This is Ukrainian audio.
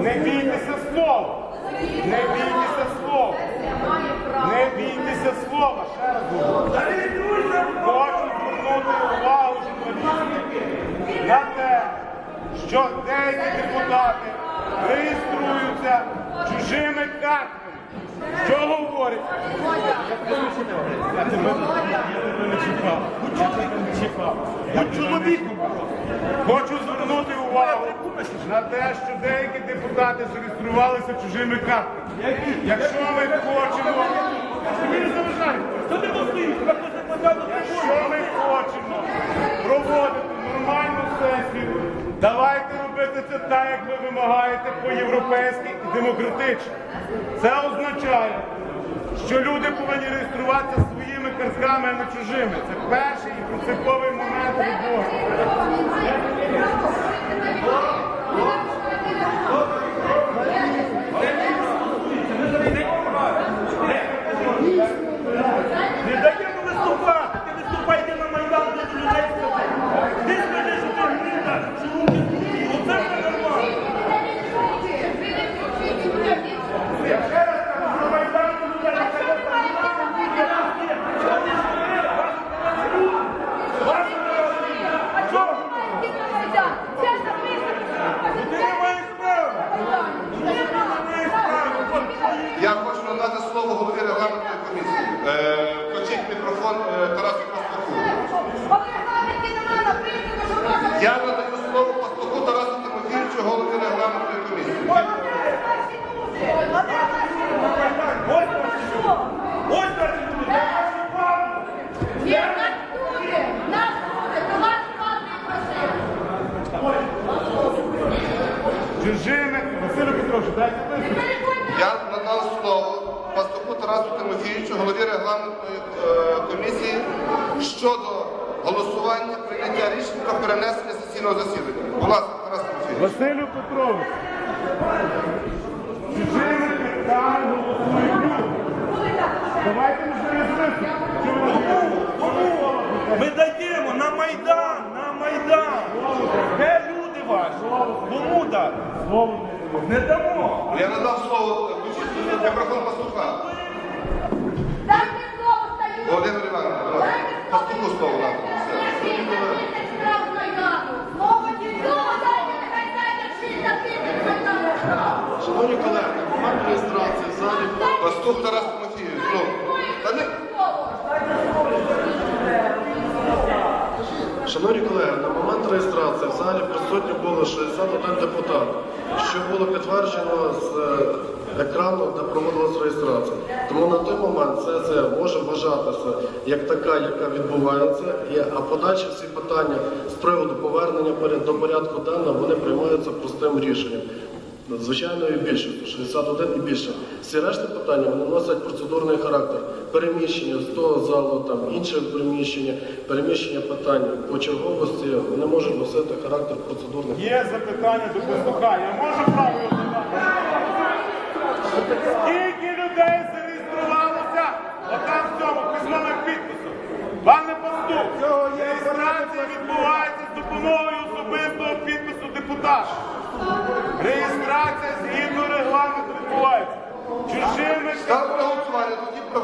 Не бійтеся слова. Не бійтеся слова. Не бійтеся слова. Ще раз говорю. Хочу звернути увагу журналістів на те, що деякі депутати реєструються чужими картами. Що говорить? Я тебе не чіпав. Я тебе не чіпав. Будь чоловіком. Хочу звернути увагу на те, що деякі депутати зареєструвалися чужими картами. Якщо ми хочемо. Якщо ми хочемо проводити нормальну сесію, давайте робити це так, як ви вимагаєте по-європейськи і демократично. Це означає, що люди повинні реєструватися своїми картками, а не чужими. Це перший і принциповий момент роботи. Не даємо виступати. Ти виступай, йди на Майдан, де до людей скажи. Ти скажи, що ти гнида, що руки злі. Оце вже нормально. Я ще раз кажу, на Майдан до людей не скажи. Ти не маєш права. Ти не маєш права. От твої Я хочу надати слово голові регламентної комісії. Е, Включіть мікрофон е, Тарасу Пастуху. Я надаю слово Пастуху Тарасу Тимофійовичу, голові регламентної комісії. Чужими, Василю Петровичу, дайте виступ. Я надав слово Пастуху Тарасу Тимофійовичу, голові регламентної е, комісії щодо голосування прийняття рішення про перенесення сесійного засідання. Будь ласка, Тарас Тимофійович. Василю Петрович. Чужими картками голосують люди. Давайте ви робите? Ми даємо на Майдан, на Майдан. Де люди ваші? Кому дати? Не дамо. Я надав слово, е, включіть мікрофон Пастуха. Володимир Іванович, будь ласка. Пастуху слово надо. Шановні колеги, на момент реєстрації в залі Пастух Тарас Тимофійович, ну, та не, Шановні колеги, на момент реєстрації в залі присутні було 61 депутат, що було підтверджено з е, екрану, де проводилась реєстрація. Тому на той момент сесія може вважатися як така, яка відбувається, а подальші всі питання з приводу повернення до порядку денного вони приймаються простим рішенням. Звичайною більшістю, 61 і більше. Всі решта питання вони носять процедурний характер. Переміщення з того залу, там інше приміщення, переміщення питань по черговості вони можуть носити характер процедурних. Є запитання до Пастуха. Я можу право його задати? Скільки людей зареєструвалося отам в цьому письмовим підписом? Пане Пастух, реєстрація відбувається з допомогою особистого підпису депутата. Відбувається. Чужими ставте на тоді про,